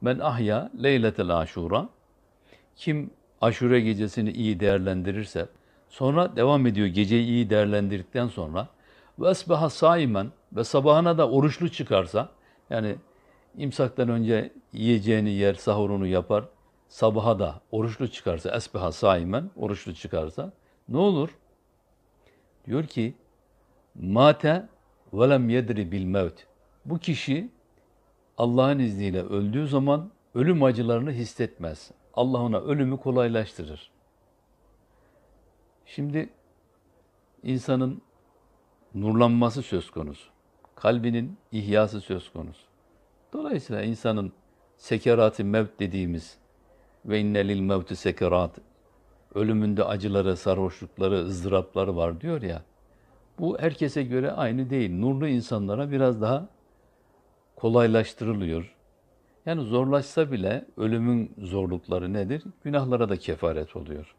Men ahya leyletel aşura. Kim aşure gecesini iyi değerlendirirse, sonra devam ediyor geceyi iyi değerlendirdikten sonra ve esbaha saimen ve sabahına da oruçlu çıkarsa, yani imsaktan önce yiyeceğini yer, sahurunu yapar, sabaha da oruçlu çıkarsa, esbaha saimen, oruçlu çıkarsa ne olur? Diyor ki, mate ve lem yedri bil mevt. Bu kişi Allah'ın izniyle öldüğü zaman ölüm acılarını hissetmez. Allah ona ölümü kolaylaştırır. Şimdi insanın nurlanması söz konusu. Kalbinin ihyası söz konusu. Dolayısıyla insanın sekerat-ı mevt dediğimiz ve inne lil mevti sekerat ölümünde acıları, sarhoşlukları, ızdırapları var diyor ya. Bu herkese göre aynı değil. Nurlu insanlara biraz daha kolaylaştırılıyor. Yani zorlaşsa bile ölümün zorlukları nedir? Günahlara da kefaret oluyor.